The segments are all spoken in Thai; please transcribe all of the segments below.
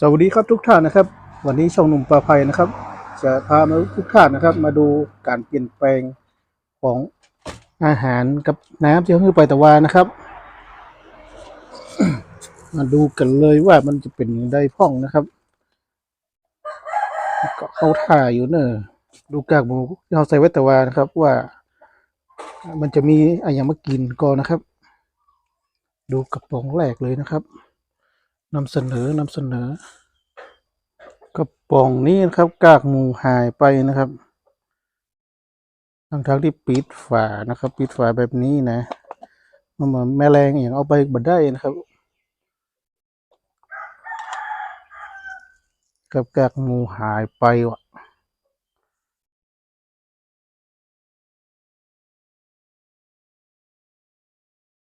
สวัสดีครับทุกท่านนะครับ วันนี้ช่องหนุ่มปลาภัยนะครับ จะพามาทุกท่านนะครับ มาดูการเปลี่ยนแปลงของอาหารกับน้ำที่เขาให้ไปตะวานะครับ มาดูกันเลยว่ามันจะเป็นอย่างไรพ่องนะครับก็เข้าท่าอยู่เนอะดูกากหมูที่เราใส่ไว้ตะวานนะครับ ว่า มันจะมีอะไรอย่างมากินก่อนนะครับ ดูกระป๋องแรกเลยนะครับ นำเสนอนำเสนอกระป๋องนี้นะครับ กากหมูหายไปนะครับทั้งทั้งที่ปิดฝานะครับ ปิดฝาแบบนี้นะมันเมือนแมลงอย่างเอาไปบัดได้นะครับกับกากหมูหายไปว่ะ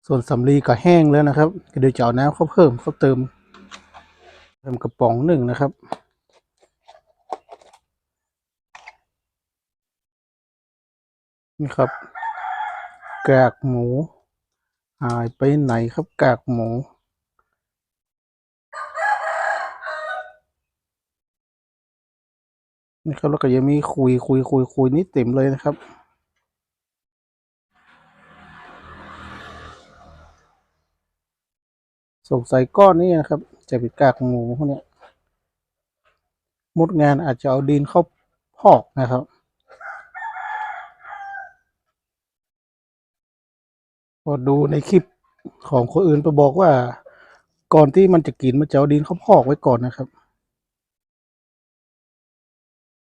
ส่วนสำลีก็แห้งแล้วนะครับก็เดี๋ยวจะเอาน้ำเข้าเพิ่มเข้าเติม เติมกระป๋องหนึ่งนะครับ นี่ครับกากหมูหายไปไหนครับกากหมูนี่ครับแล้วก็ยังมีคุยคุยคุยคุยนี่เต็มเลยนะครับ สงสัยก้อนนี้นะครับ จะเป็นกากหมูพวกเนี้ยมดงานอาจจะเอาดินเข้าพอกนะครับ พอดูในคลิปของคนอื่นไปบอกว่า ก่อนที่มันจะกินมันจะเอาดินเข้าพอกไว้ก่อนนะครับ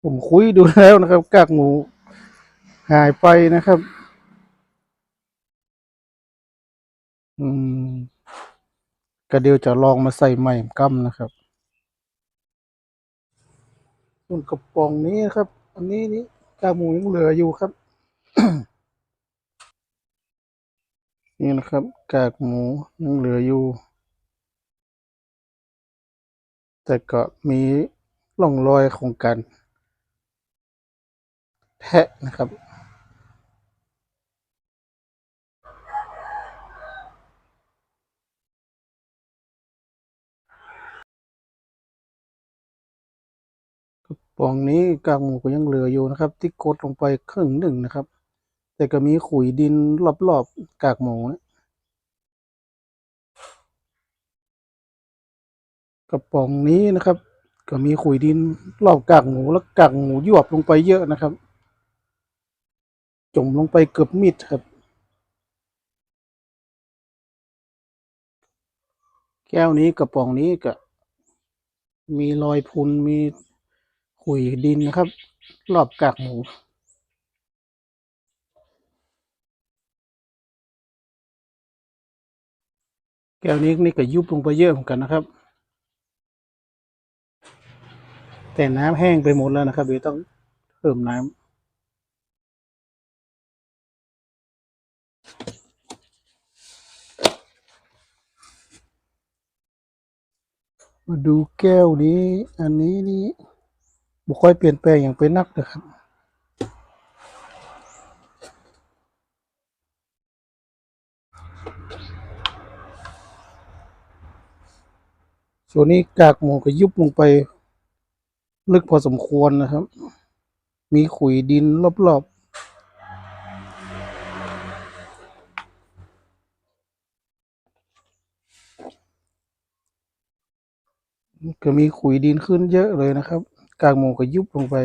ผมคุยดูแล้วนะครับ กากหมูหายไปนะครับ อืม ก็เดี๋ยวจะลองมาใส่ใหม่กั้มนะครับส่วนกระป๋องนี้นะครับ อันนี้นี่กาหมูยังเหลืออยู่ครับ นี่นะครับ กากหมูยังเหลืออยู่ แต่ก็มีร่องรอยของการแทะนะครับ ปองนี้กากหมูก็ยังเหลืออยู่นะครับ ที่กดลงไปครึ่งหนึ่งนะครับ แต่ก็มีขุยดินรอบๆกากหมูนะกระป๋องนี้นะครับ ก็มีขุยดินรอบกากหมูแล้วกากหมูยวบลงไปเยอะนะครับจมลงไปเกือบมิดครับแก้วนี้กระป๋องนี้ก็มีรอยพุนมี ขุยดินนะครับ รอบกากหมูแก้วนี้นี่ก็ยุบลงไปเยอะเหมือนกันนะครับ แต่น้ำแห้งไปหมดแล้วนะครับเดี๋ยวต้องเพิ่มน้ำมาดูแก้วนี้ อันนี้นี่ บุค่อยเปลี่ยนแปลงอย่างเป็นนักนะครับส่วนนี้กากหมูก็ยุบลงไป ลึกพอสมควรนะครับ มีขุยดินรอบๆก็มีขุยดินขึ้นเยอะเลยนะครับ กากหมูก็ยุบลงไป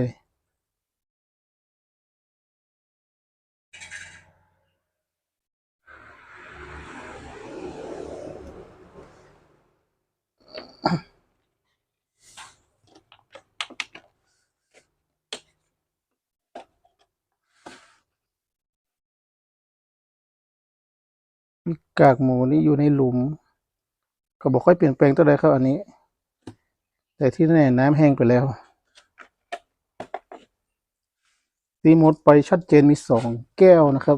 กากหมูนี่อยู่ในหลุม ก็บอกค่อยเปลี่ยนแปลงตัวใดครับอันนี้ แต่ที่แน่น้ำแห้งไปแล้ว ตีหมดไปชัดเจนมีสองแก้วนะครับ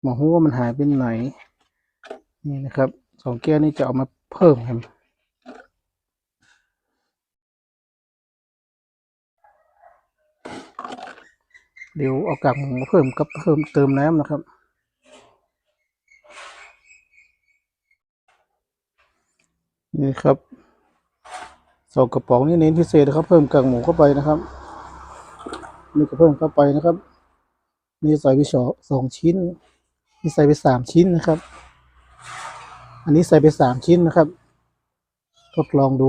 หมอหูว่ามันหายไปไหน นี่นะครับสองแก้วนี้จะเอามาเพิ่มครับเดี๋ยวเอากากหมูมาเพิ่มกับเพิ่มเติมน้ำนะครับ นี่ครับสองกระป๋องนี่เน้นพิเศษนะครับ เพิ่มกากหมูเข้าไปนะครับ นี่ก็เพิ่มเข้าไปนะครับนี่ใส่ไปสองสองชิ้นนี่ใส่ไปสามชิ้นนะครับ อันนี้ใส่ไปสามชิ้นนะครับ ทดลองดู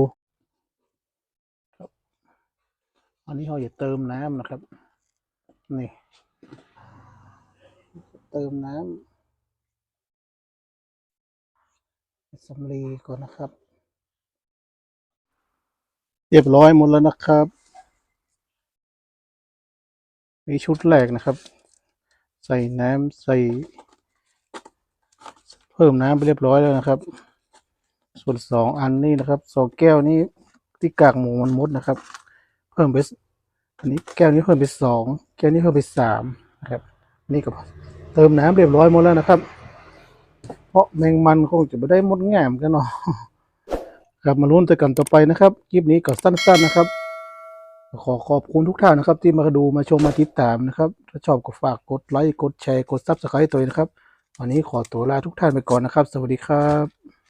อันนี้เราอย่าเติมน้ำนะครับ นี่ เติมน้ำสำลีก่อนนะครับ เรียบร้อยหมดแล้วนะครับ นี่ชุดแรกนะครับ ใส่น้ำใส่ เพิ่มน้ำไปเรียบร้อยแล้วนะครับ ส่วนสองอันนี้นะครับสองแก้วนี้ที่กากหมูมันมดนะครับ เพิ่มไปอันนี้แก้วนี้เพิ่มไปสองแก้วนี้เพิ่มไปสามนะครับนี่ก็เติมน้ำเรียบร้อยหมดแล้วนะครับ เพราะแมงมันคงจะไม่ได้มดแง่มกันเนาะครับมาลุ้นต่กันต่อไปนะครับคลิปนี้ก็สั้นๆนะครับ ขอขอบคุณทุกท่านนะครับ ที่มาดูมาชมมาติดตามนะครับ ถ้าชอบก็ฝากกดไลค์กดแชร์กดซับสไครต์ตัวเองนะครับ วันนี้ขอตัวลาทุกท่านไปก่อนนะครับ สวัสดีครับ